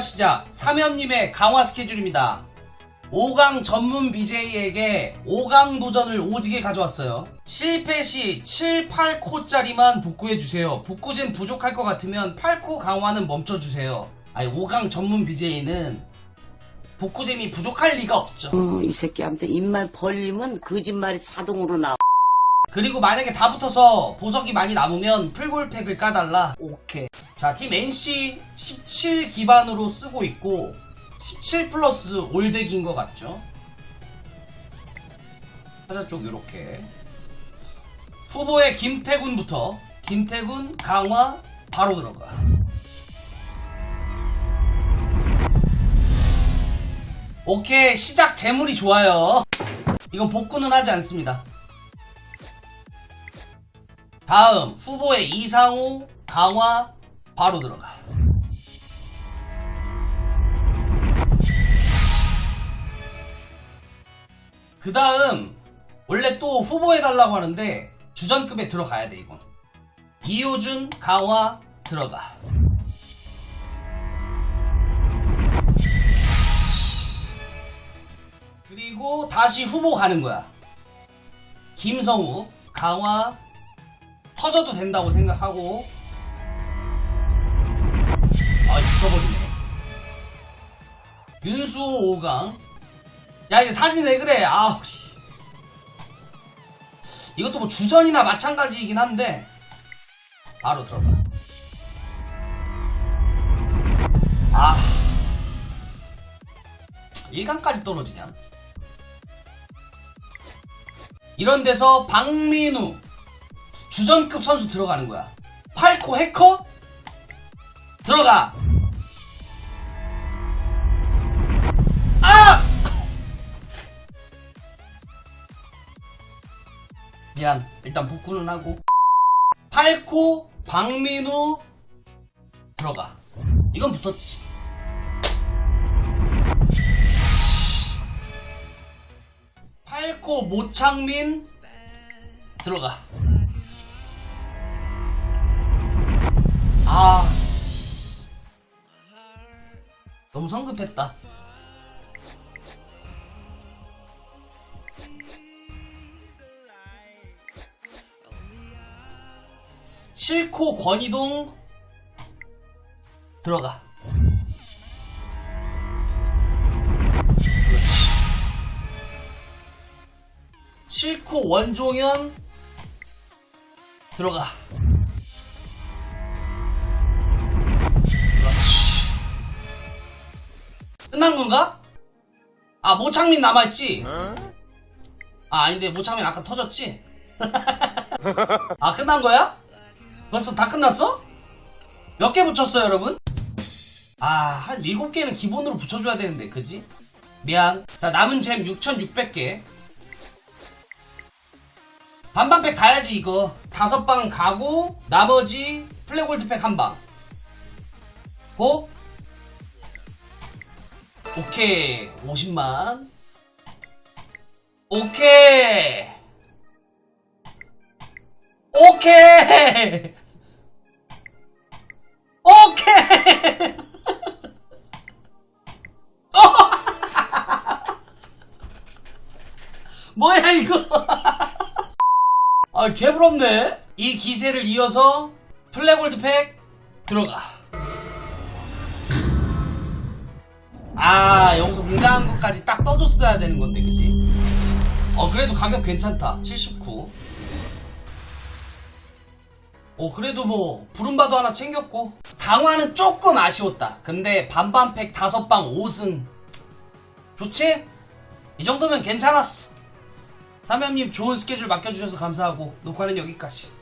시작. 삼현님의 강화 스케줄입니다. 5강 전문 BJ에게 5강 도전을 오지게 가져왔어요. 실패 시 7, 8코짜리만 복구해주세요. 복구잼 부족할 것 같으면 8코 강화는 멈춰주세요. 아니, 5강 전문 BJ는 복구잼이 부족할 리가 없죠. 어, 이 새끼한테 입만 벌리면 거짓말이 자동으로 나와. 그리고 만약에 다 붙어서 보석이 많이 남으면 풀골팩을 까달라. 오케이. 자, 팀 NC 17 기반으로 쓰고 있고 17 플러스 올덱인 것 같죠? 사자 쪽 이렇게. 후보의 김태군부터 김태군 강화 바로 들어가. 오케이 시작 재물이 좋아요. 이건 복구는 하지 않습니다. 다음 후보의 이상우 강화 바로 들어가. 그 다음 원래 또 후보 해달라고 하는데 주전급에 들어가야 돼 이건. 이호준 강화 들어가. 그리고 다시 후보 가는 거야. 김성우 강화 터져도 된다고 생각하고. 아 붙어버리네. 윤수호 5강. 야 이거 사진 왜 그래? 아우 씨. 이것도 뭐 주전이나 마찬가지이긴 한데. 바로 들어가. 아. 1강까지 떨어지냐? 이런 데서 박민우 주전급 선수 들어가는 거야. 팔코 해커? 들어가! 아! 미안. 일단 복구는 하고. 팔코, 박민우, 들어가. 이건 붙었지. 팔코, 모창민, 들어가. 아, 씨. 너무 성급했다. 칠코 권이동 들어가. 칠코 원종현 들어가. 끝난 건가? 아, 모창민 남아있지? 아, 아닌데, 모창민 아까 터졌지? 아, 끝난 거야? 벌써 다 끝났어? 몇 개 붙였어요, 여러분? 아, 한 7개는 기본으로 붙여줘야 되는데, 그지? 미안. 자, 남은 잼 6,600개. 반반팩 가야지, 이거. 다섯 방 가고, 나머지 플래골드팩 한 방. 고? 오케이. 50만. 오케이. 오케이. 오케이. 뭐야 이거? 아 개부럽네. 이 기세를 이어서 플래골드 팩 들어가 아 여기서 웅장한 것까지 딱 떠줬어야 되는 건데 그치? 어 그래도 가격 괜찮다. 79 어 그래도 뭐 부름바도 하나 챙겼고. 강화는 조금 아쉬웠다. 근데 반반팩 5방 5승. 좋지? 이 정도면 괜찮았어. 삼현님 좋은 스케줄 맡겨주셔서 감사하고 녹화는 여기까지